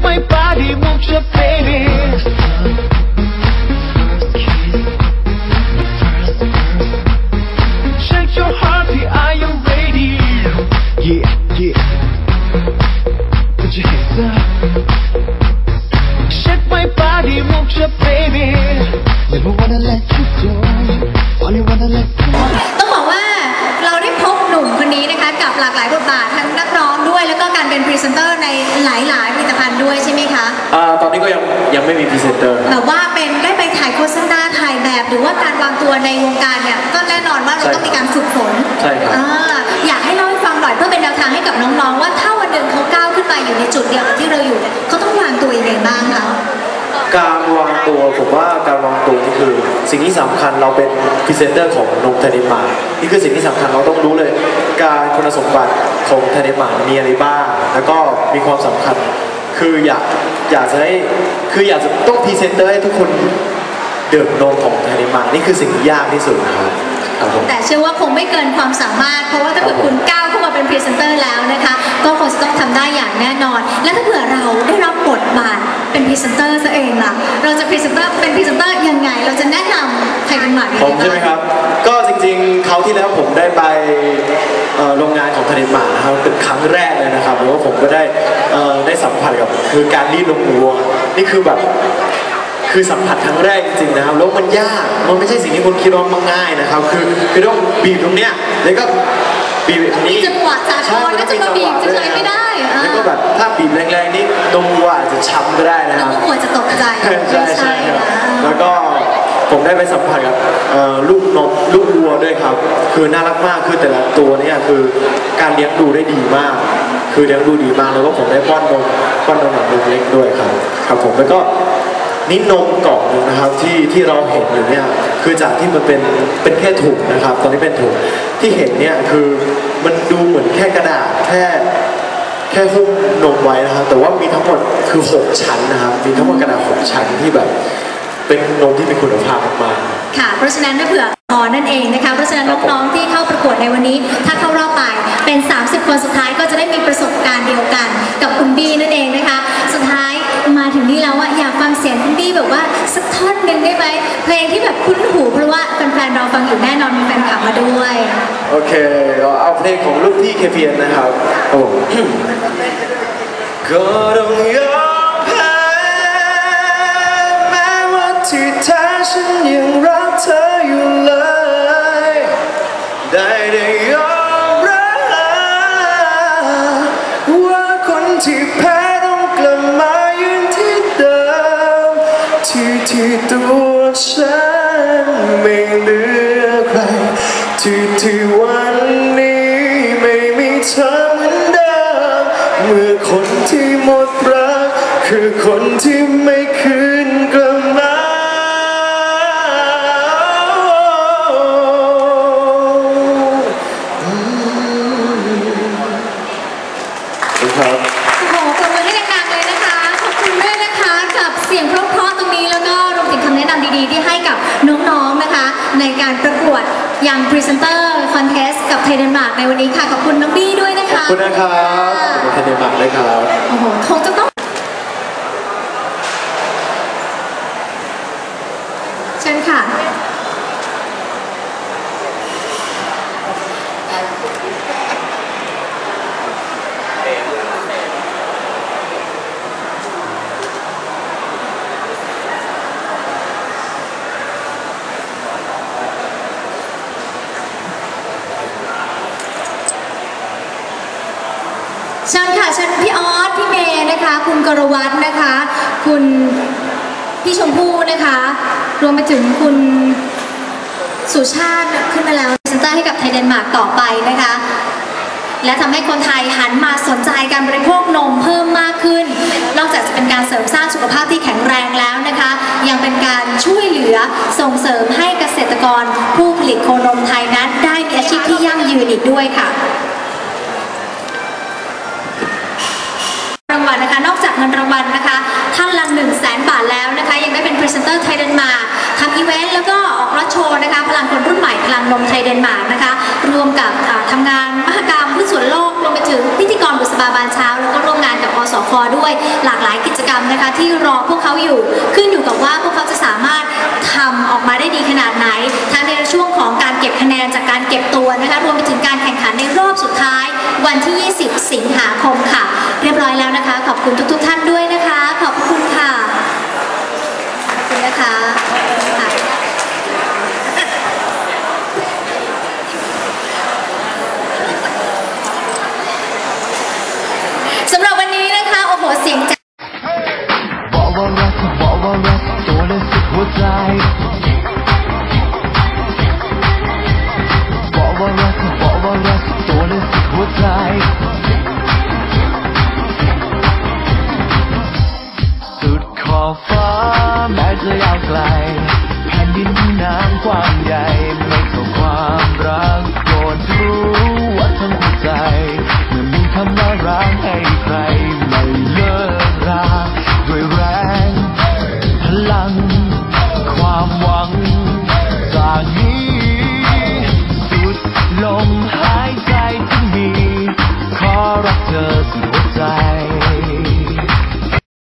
My body, move your baby. ยังยังไม่มีพรีเซนเตอร์ แบบว่าเป็นได้ไปถ่ายโฆษณาถ่ายแบบ หรือว่าการวางตัวในวงการเนี่ยก็แน่นอนว่าเราใช่ต้องมีการฝึกฝนใช่ครับ อ่าอยากให้เล่าให้ฟังหน่อยเพื่อเป็นแนวทางให้กับน้องๆ ว่าถ้าวันหนึ่งเขาก้าวขึ้นมาอยู่ในจุดเดียวกับที่เราอยู่เนี่ยเขาต้องวางตัวยังไงบ้างคะ การวางตัวผมว่าการวางตัวนี่คือ สิ่งที่สำคัญเราเป็นพรีเซนเตอร์ของนมเทเนมานี่คือสิ่งที่สำคัญเราต้องรู้เลย การคุณสมบัติของเทเนมามีอะไรบ้าง แล้วก็มีความสำคัญ คืออยากอยากจะให้คืออยากจะต้องพรีเซนเตอร์ให้ทุกคนดื่มนมของเทเนมานี่คือสิ่งที่ยากที่สุดนะครับครับผม แต่เชื่อว่าคงไม่เกินความสามารถ เพราะว่าถ้าเกิดคุณก้าวเข้ามาเป็นพรีเซนเตอร์แล้วนะคะ ก็คงจะต้องทำได้อย่างแน่นอน และถ้าเผื่อเราได้รับบทบาทเป็นพรีเซนเตอร์ซะเองล่ะ เราจะพรีเซนเตอร์เป็นพรีเซนเตอร์ยังไง เราจะแนะนำใครเป็นหมากยังผไงมใช่ไหมครับ ก็จริงๆเขาวที่แล้วผมได้ไปเอ่อโรงงานของทะเลหมานะครับเป็นครั้งแรกเลยนะครับ แล้วก็ผมก็ได้เอ่อได้สัมผัสกับคือการรีดนมวัวนี่คือแบบคือสัมผัสครั้งแรกจริงๆนะครับแล้วมันยากมันไม่ใช่สิ่งที่คุณคิดว่ามันง่ายนะครับ คือคือต้องบีบตรงเนี้ยแล้วก็บีบแบบนี้จังหวะสากลก็จะมาบีบจะใช้ไม่ได้อ่าแล้วก็แบบถ้าบีบแรงๆนี่นมวัวอาจจะช้ำก็ได้นะคแล้วรับก็ควรจะตกใจใช่ใช่ไม่ใช่ครับนะแล้วก็ผมได้ไปสัมผัสกับเอ่อลูกนกลูกวัวด้วยครับ คือน่ารักมากคือแต่ละตัวเนี่ยคือการเลี้ยงดูได้ดีมาก คือเลี้ยงดูดีมากแล้วก็ผมได้ป้อนนมป้อนนมหนังนมเล็กด้วยครับครับผมแล้วก็นี่นมกล่องหนึงนะครับที่ที่เราเห็นอยู่เนี่ยคือจากที่มันเป็นเป็นแค่ถุงนะครับ ตอนนี้เป็นถุงที่เห็นเนี่ยคือมันดูเหมือนแค่กระดาษแค่แค่หุ้มนมไว้นะครับ แต่ว่ามีทั้งหมดคือ 6 ชั้นนะครับ มีทั้งหมดกระดาษ6ชั้นที่แบบ เป็นนมที่มีคุณภาพมากค่ะ เพราะฉะนั้นถ้าเผื่อ นั่นเองนะคะเพราะฉะนั้นน้องๆที่เข้าประกวดในวันนี้ ถ้าเข้ารอบไปเป็น 30 คนสุดท้ายก็จะได้มีประสบการณ์เดียวกันกับคุณบี้นั่นเองนะคะ สุดท้ายมาถึงนี่แล้วอะอยากฟังเสียงคุณบี้แบบว่าสักท่อนหนึ่งได้ไหมเพลงที่แบบคุ้นหูเพราะว่าแฟนๆเราฟังอยู่แน่นอนมีแฟนคลับมาด้วยๆโอเคเราเอาเพลงของลูกพี่ KPN นะครับครับผมก็ต้องยอมแพ้แม้ว่าที่แท้ฉันยังรัก ที่ตัวฉันไม่เหลือใครที่ที่วัน การประกวดอย่างพรีเซนเตอร์คอนเทสกับไทยเดนมาร์กในวันนี้ค่ะ ขอบคุณน้องบี้ด้วยนะขอบคะคุณนะครับขอบคุณเทนเดมักด้วยครับ โอ้โหคงจะต้องเชิญค่ะ เชิญพี่ออสพี่เมย์นะคะ คุณกรวัตรนะคะ คุณพี่ชมพู่นะคะ รวมไปถึงคุณสุชาติขึ้นมาแล้วเซนเตอร์ให้กับไทยเดนมาร์กต่อไปนะคะ และทำให้คนไทยหันมาสนใจการบริโภคนมเพิ่มมากขึ้น นอกจากจะเป็นการเสริมสร้างสุขภาพที่แข็งแรงแล้วนะคะ ยังเป็นการช่วยเหลือส่งเสริมให้เกษตรกรผู้ผลิตโคนมไทยนั้น ได้มีอาชีพที่ยั่งยืนอีกด้วยค่ะ รางวัลนะคะ นอกจากเงินรางวัลนะคะท่านละ1 0 0 0 0แสนบาทแล้วนะคะ ยังได้ เตอร์ไทยเดนมาร์กทำอีเวนต์แล้วก็ออกรถโชว์นะคะ พลังคนรุ่นใหม่พลังนมไทยเดนมาร์กนะคะ รวมกับอ่าทำงานมหกรรมพืชสวนโลกรวมไปถึงพิธีกรบุษบาบานเช้า แล้วก็ร่วมงานกับอสคด้วยหลากหลายกิจกรรมนะคะ ที่รอพวกเขาอยู่ขึ้นอยู่กับว่าพวกเขาจะสามารถทำออกมาได้ดีขนาดไหนทั้งในช่วงของการเก็บคะแนนจากการเก็บตัวนะคะรวมไปถึงการแข่งขันในรอบสุดท้าย วันที่ 20 สิงหาคมค่ะ เรียบร้อยแล้วนะคะ ขอบคุณทุก ๆ ท่านด้วยนะคะ ขอบคุณค่ะ พ